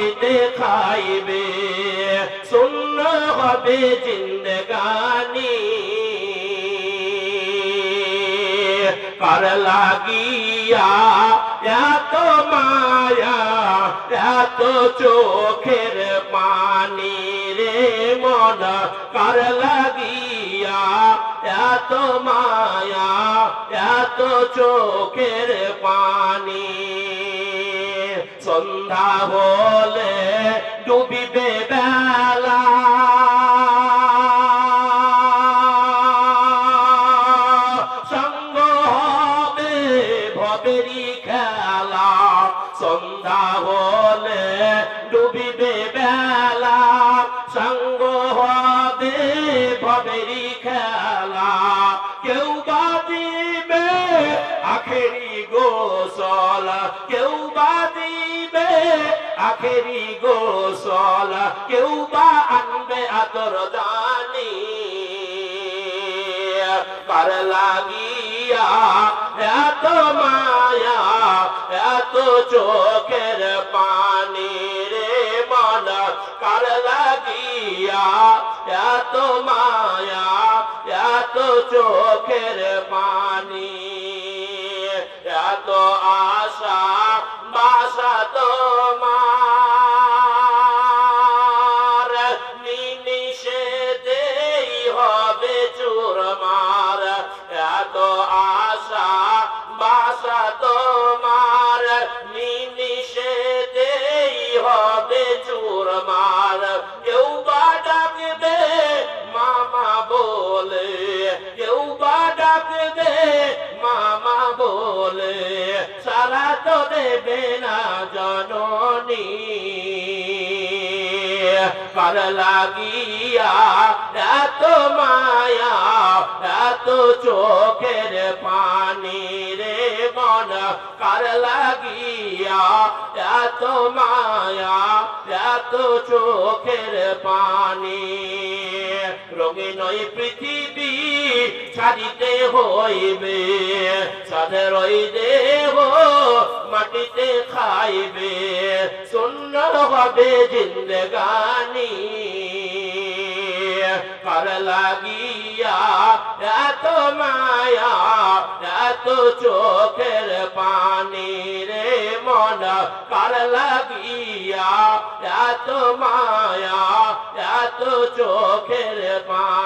মাটিতে খাইবে। শূন্য হবে জিন্দগানি। কার লাগিয়া এত মায়া, এত চোখের পানি রে মন, কার লাগিয়া এত মায়া, এত চোখের পানি সন্ধ্যা হলে ডুবিবে বেলা। সঙ্গ হবে ভবেরি খেলা। সন্ধ্যা হলে ডুবিবে বেলা। সঙ্গ হবে ভবেরি খেলা। কেউ বা দিবে আখেরি গোসল। কেউ বা আখেরি গোসল, কেউ বা আনবে আদর জানি কার লাগিয়া, এত মায়া, এত চোখের পানি রে মন। কার লাগিয়া, এত মায়া, এত চোখের পানি। এত আশা, বাসা তোমার এত আশা, বাসা তোমার, নিমিষেতেই হবে চুরমার কেউ বা ডাকবে, মামা বলে। কেউ বা ডাকবে, মামা বলে। সারা তো দেবে না জননী। কার লাগিয়া এত মায়া এত চোখের পানি রে মন কার লাগিয়া? এত মায়া, এত চোখের পানি। রঙিন ওই পৃথিবী ছাড়িতে হইবে, সাদের ওই দেহ মাটিতে খাইবে। শূন্য হবে জিন্দগানি। কার লাগিয়া এত মায়া এত চোখের পানি রে মন কর লাগিয়া এত মায়া এত চোখের পানি